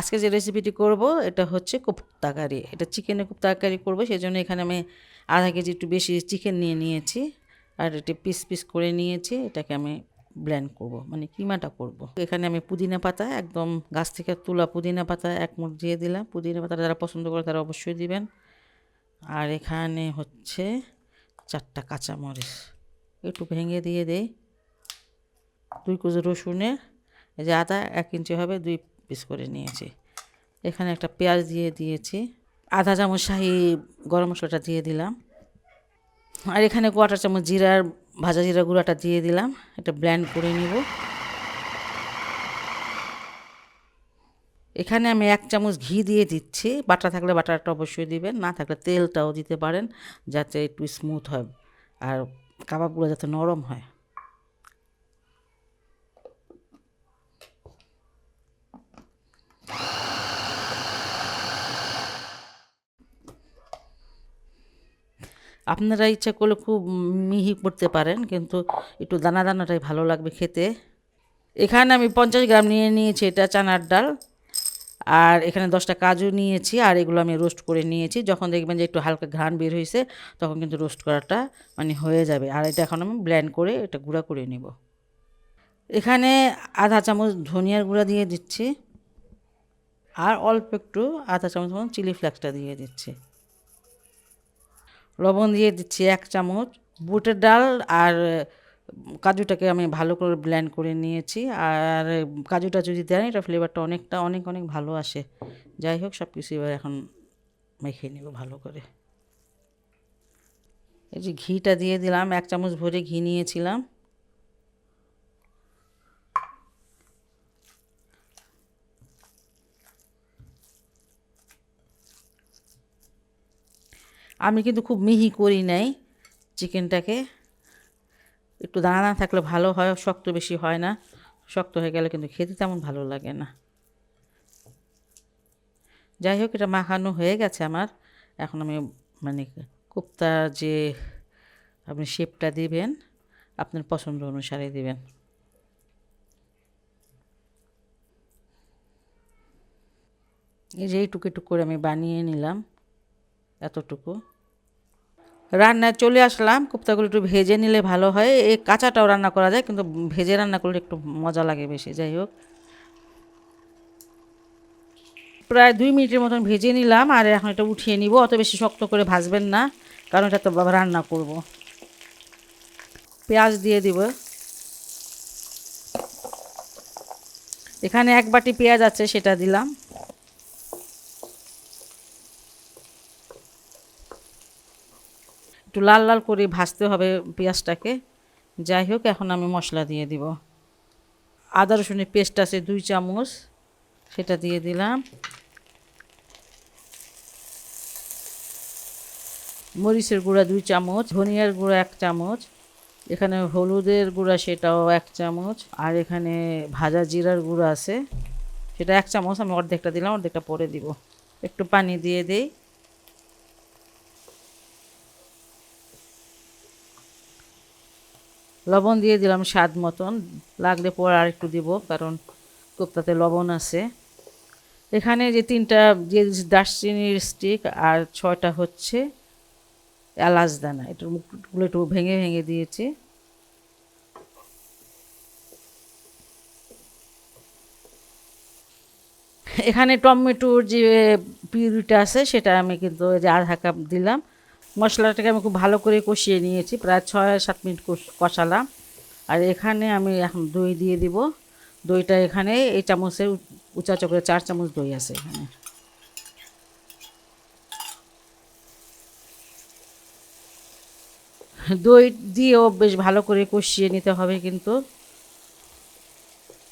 আজকে যে রেসিপিটি করব, এটা হচ্ছে কোপ্তা কারি এটা চিকেনের কোপ্তা কারি করব সেই জন্য এখানে আমি আধা কেজি একটু বেশি চিকেন নিয়ে নিয়েছি। আর এটি পিস পিস করে নিয়েছি, এটাকে আমি ব্লেন্ড করব মানে কিমাটা করব। এখানে আমি পুদিনা পাতা, একদম গাছ থেকে তোলা পুদিনা পাতা এক মুঠ দিয়ে দিলাম। পুদিনা পাতা যারা পছন্দ করে তারা অবশ্যই দিবেন। আর এখানে হচ্ছে চারটা কাঁচামরিচ, একটু ভেঙে দিয়ে দেই। দুই কুচি রসুনের যে আদা এক ইঞ্চি হবে, দুই পিস করে নিয়েছি। এখানে একটা পেঁয়াজ দিয়ে দিয়েছি। আধা চামচ শাহি গরম মশলাটা দিয়ে দিলাম। আর এখানে কোয়াটার চামচ জিরার ভাজা জিরা গুঁড়াটা দিয়ে দিলাম। এটা ব্ল্যান্ড করে নিব। এখানে আমি এক চামচ ঘি দিয়ে দিচ্ছি। বাটা থাকলে বাটারটা অবশ্যই দিবেন, না থাকলে তেলটাও দিতে পারেন, যাতে একটু স্মুথ হয় আর কাবাবগুলো যাতে নরম হয়। আপনারা ইচ্ছা করলে খুব মিহি করতে পারেন, কিন্তু একটু দানা দানাটাই ভালো লাগবে খেতে। এখানে আমি পঞ্চাশ গ্রাম নিয়ে নিয়েছি, এটা চানার ডাল। আর এখানে দশটা কাজু নিয়েছি, আর এগুলো আমি রোস্ট করে নিয়েছি। যখন দেখবেন যে একটু হালকা ঘ্রাণ বের হয়েছে, তখন কিন্তু রোস্ট করাটা মানে হয়ে যাবে। আর এটা এখন আমি ব্ল্যান্ড করে এটা গুঁড়া করে নিব। এখানে আধা চামচ ধনিয়ার গুঁড়া দিয়ে দিচ্ছি, আর অল্প একটু আধা চামচ চিলি ফ্লেক্সটা দিয়ে দিচ্ছি। লবণ দিয়ে দিচ্ছি এক চামচ, বুটের ডাল আর কাজুটাকে আমি ভালো করে ব্ল্যান্ড করে নিয়েছি। আর কাজুটা যদি দেন, এটা ফ্লেভারটা অনেকটা, অনেক অনেক ভালো আসে। যাই হোক সব কিছু এবার এখন মেখে নেব ভালো করে। এই যে ঘিটা দিয়ে দিলাম, এক চামচ ভরে ঘি নিয়েছিলাম। আমি কিন্তু খুব মিহি করি নাই চিকেনটাকে। একটু দানা থাকলে ভালো হয়, শক্ত বেশি হয় না। শক্ত হয়ে গেলে কিন্তু খেতে তেমন ভালো লাগে না। যাই হোক, এটা মাখানো হয়ে গেছে আমার। এখন আমি মানে কোপ্তা যে আপনি শেপটা দিবেন, আপনার পছন্দ অনুসারে দিবেন। এই যে এইটুকু করে আমি বানিয়ে নিলাম, এতটুকু। রান্নায় চলে আসলাম। কোপ্তাগুলো একটু ভেজে নিলে ভালো হয়। এই কাঁচাটাও রান্না করা যায়, কিন্তু ভেজে রান্না করলে একটু মজা লাগে বেশি, যাই হোক। প্রায় দুই মিনিটের মতন ভেজে নিলাম আর এখন এটা উঠিয়ে নিব। অত বেশি শক্ত করে ভাজবেন না, কারণ এটা তো রান্না করব। পেঁয়াজ দিয়ে দিব। এখানে এক বাটি পেঁয়াজ আছে, সেটা দিলাম। একটু লাল লাল করে ভাজতে হবে পেঁয়াজটাকে। যাই হোক, এখন আমি মশলা দিয়ে দিব। আদা রসুনের পেস্ট আছে দুই চামচ, সেটা দিয়ে দিলাম। মরিচের গুঁড়া দুই চামচ, ধনিয়ার গুঁড়া এক চামচ, এখানে হলুদের গুঁড়া সেটাও এক চামচ, আর এখানে ভাজা জিরার গুঁড়া আছে, সেটা এক চামচ, আমি অর্ধেকটা দিলাম, অর্ধেকটা পরে দিব। একটু পানি দিয়ে দিই। লবণ দিয়ে দিলাম স্বাদ মতন। লাগলে পর আর একটু দিব, কারণ কোপ্তাতে লবণ আছে। এখানে যে তিনটা, যে দারচিনির স্টিক আর ছয়টা হচ্ছে এলাচ দানা। এটার মুখগুলো একটু ভেঙে ভেঙে দিয়েছি। এখানে টমেটোর যে পিউরিটা আছে, সেটা আমি কিন্তু যে আধা কাপ দিলাম। মশলাটাকে আমি খুব ভালো করে কষিয়ে নিয়েছি, প্রায় ছয় সাত মিনিট কষালাম। আর এখানে আমি এখন দই দিয়ে দিব। দইটা এখানে, এই চামচের উঁচা চকরে চার চামচ দই আছে এখানে। দই দিয়েও বেশ ভালো করে কষিয়ে নিতে হবে কিন্তু।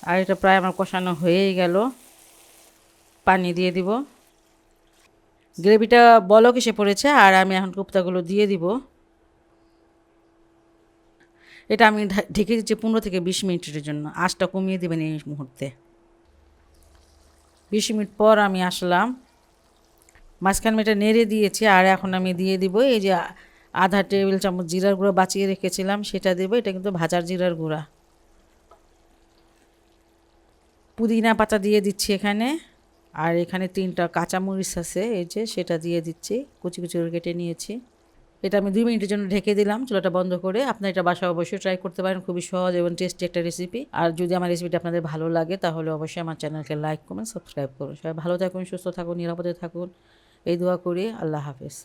আর এটা প্রায় আমার কষানো হয়েই গেল। পানি দিয়ে দিব। গ্রেভিটা বলক এসে পড়েছে, আর আমি এখন কোপ্তাগুলো দিয়ে দিব। এটা আমি ঢেকে দিচ্ছি পনেরো থেকে বিশ মিনিটের জন্য। আঁচটা কমিয়ে দেবেন এই মুহূর্তে। বিশ মিনিট পর আমি আসলাম। মাঝখান মেটা নেড়ে দিয়েছি, আর এখন আমি দিয়ে দিব। এই যে আধা টেবিল চামচ জিরার গুঁড়া বাঁচিয়ে রেখেছিলাম, সেটা দেবো। এটা কিন্তু ভাজার জিরার গুঁড়া। পুদিনা পাতা দিয়ে দিচ্ছি এখানে। আর এখানে তিনটা কাঁচামরিচ আছে, এই যে সেটা দিয়ে দিচ্ছি, কুচি কুচি করে কেটে নিয়েছি। এটা আমি দুই মিনিটের জন্য ঢেকে দিলাম, চুলাটা বন্ধ করে। আপনার এটা বাসা অবশ্যই ট্রাই করতে পারেন, খুবই সহজ এবং টেস্টি একটা রেসিপি আর যদি আমার রেসিপিটা আপনাদের ভালো লাগে, তাহলে অবশ্যই আমার চ্যানেলকে লাইক করুন সাবস্ক্রাইব করুন। সবাই ভালো থাকুন, সুস্থ থাকুন, নিরাপদে থাকুন। এই দোয়া করি, আল্লাহ হাফেজ।